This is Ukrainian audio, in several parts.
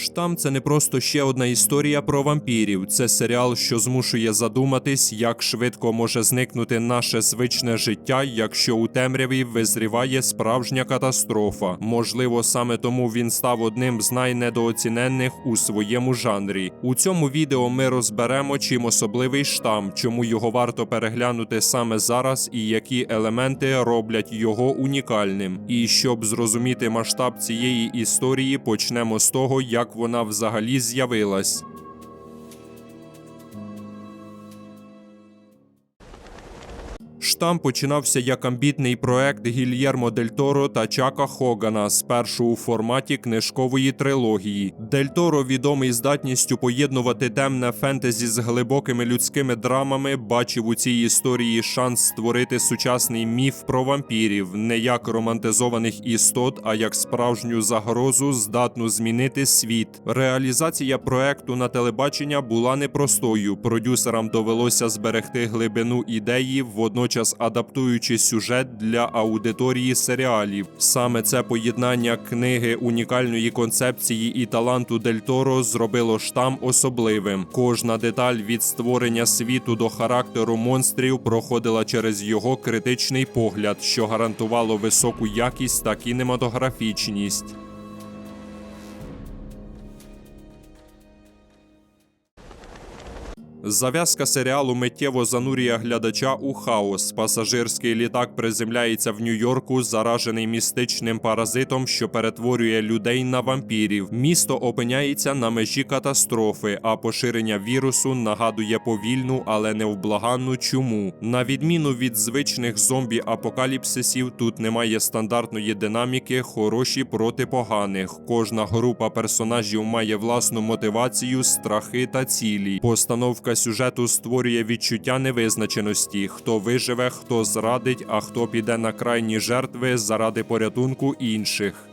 Штам це не просто ще одна історія про вампірів. Це серіал, що змушує задуматись, як швидко може зникнути наше звичне життя, якщо у темряві визріває справжня катастрофа. Можливо, саме тому він став одним з найнедооціненних у своєму жанрі. У цьому відео ми розберемо, чим особливий штам, чому його варто переглянути саме зараз, і які елементи роблять його унікальним. І щоб зрозуміти масштаб цієї історії, почнемо з того, як вона взагалі з'явилась. Штам починався як амбітний проект Гільєрмо Дель Торо та Чака Хогана, спершу у форматі книжкової трилогії. Дель Торо, відомий здатністю поєднувати темне фентезі з глибокими людськими драмами, бачив у цій історії шанс створити сучасний міф про вампірів, не як романтизованих істот, а як справжню загрозу, здатну змінити світ. Реалізація проекту на телебачення була непростою. Продюсерам довелося зберегти глибину ідеї, водночас адаптуючи сюжет для аудиторії серіалів. Саме це поєднання книги унікальної концепції і таланту Дель Торо зробило штам особливим. Кожна деталь від створення світу до характеру монстрів проходила через його критичний погляд, що гарантувало високу якість та кінематографічність. Зав'язка серіалу миттєво занурює глядача у хаос. Пасажирський літак приземляється в Нью-Йорку, заражений містичним паразитом, що перетворює людей на вампірів. Місто опиняється на межі катастрофи, а поширення вірусу нагадує повільну, але невблаганну чуму. На відміну від звичних зомбі-апокаліпсисів, тут немає стандартної динаміки, хороші проти поганих. Кожна група персонажів має власну мотивацію, страхи та цілі. Постановка сюжету створює відчуття невизначеності: хто виживе, хто зрадить, а хто піде на крайні жертви заради порятунку інших.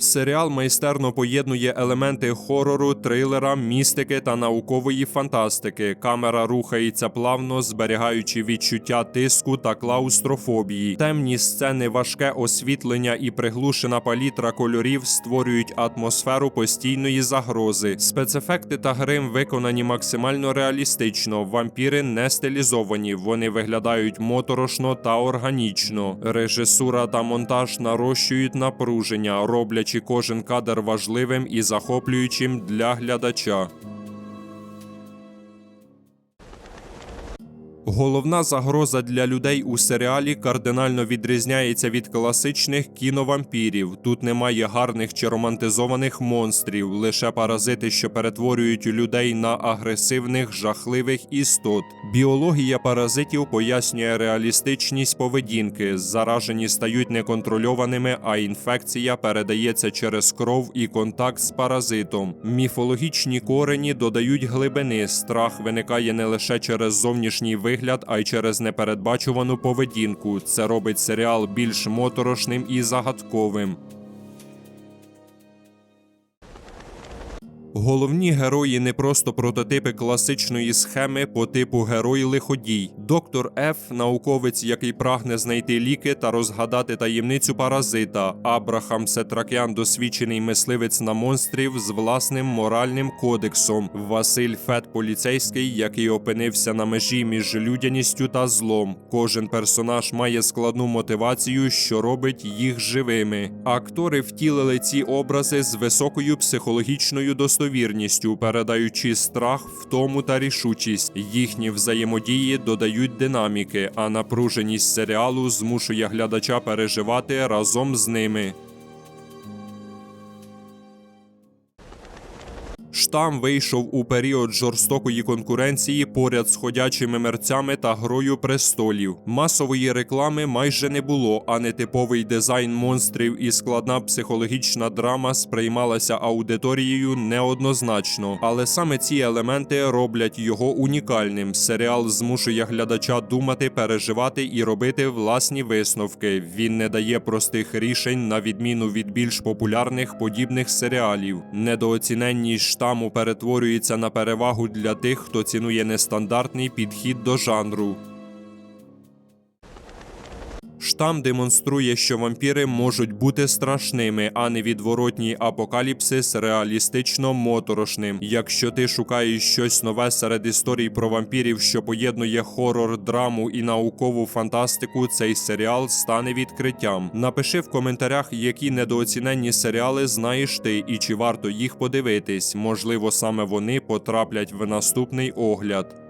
Серіал майстерно поєднує елементи хорору, трилера, містики та наукової фантастики. Камера рухається плавно, зберігаючи відчуття тиску та клаустрофобії. Темні сцени, важке освітлення і приглушена палітра кольорів створюють атмосферу постійної загрози. Спецефекти та грим виконані максимально реалістично. Вампіри не стилізовані, вони виглядають моторошно та органічно. Режисура та монтаж нарощують напруження, роблячи кожен кадр важливим і захоплюючим для глядача. Головна загроза для людей у серіалі кардинально відрізняється від класичних кіновампірів. Тут немає гарних чи романтизованих монстрів, лише паразити, що перетворюють людей на агресивних, жахливих істот. Біологія паразитів пояснює реалістичність поведінки. Заражені стають неконтрольованими, а інфекція передається через кров і контакт з паразитом. Міфологічні корені додають глибини. Страх виникає не лише через зовнішній вигляд, а й через непередбачувану поведінку. Це робить серіал більш моторошним і загадковим. Головні герої не просто прототипи класичної схеми по типу герой-лиходій. Доктор Ф, науковець, який прагне знайти ліки та розгадати таємницю паразита. Абрахам Сетракян, досвідчений мисливець на монстрів з власним моральним кодексом. Василь Фет, поліцейський, який опинився на межі між людяністю та злом. Кожен персонаж має складну мотивацію, що робить їх живими. Актори втілили ці образи з високою психологічною достовірністю достовірністю, передаючи страх, втому та рішучість. Їхні взаємодії додають динаміки, а напруженість серіалу змушує глядача переживати разом з ними. Штам вийшов у період жорстокої конкуренції поряд з ходячими мерцями та грою престолів. Масової реклами майже не було, а нетиповий дизайн монстрів і складна психологічна драма сприймалася аудиторією неоднозначно. Але саме ці елементи роблять його унікальним. Серіал змушує глядача думати, переживати і робити власні висновки. Він не дає простих рішень на відміну від більш популярних подібних серіалів. Недооціненність штаму перетворюється на перевагу для тих, хто цінує нестандартний підхід до жанру. Штам демонструє, що вампіри можуть бути страшними, а невідворотній апокаліпсис реалістично моторошним. Якщо ти шукаєш щось нове серед історій про вампірів, що поєднує хорор, драму і наукову фантастику, цей серіал стане відкриттям. Напиши в коментарях, які недооціненні серіали знаєш ти і чи варто їх подивитись. Можливо, саме вони потраплять в наступний огляд.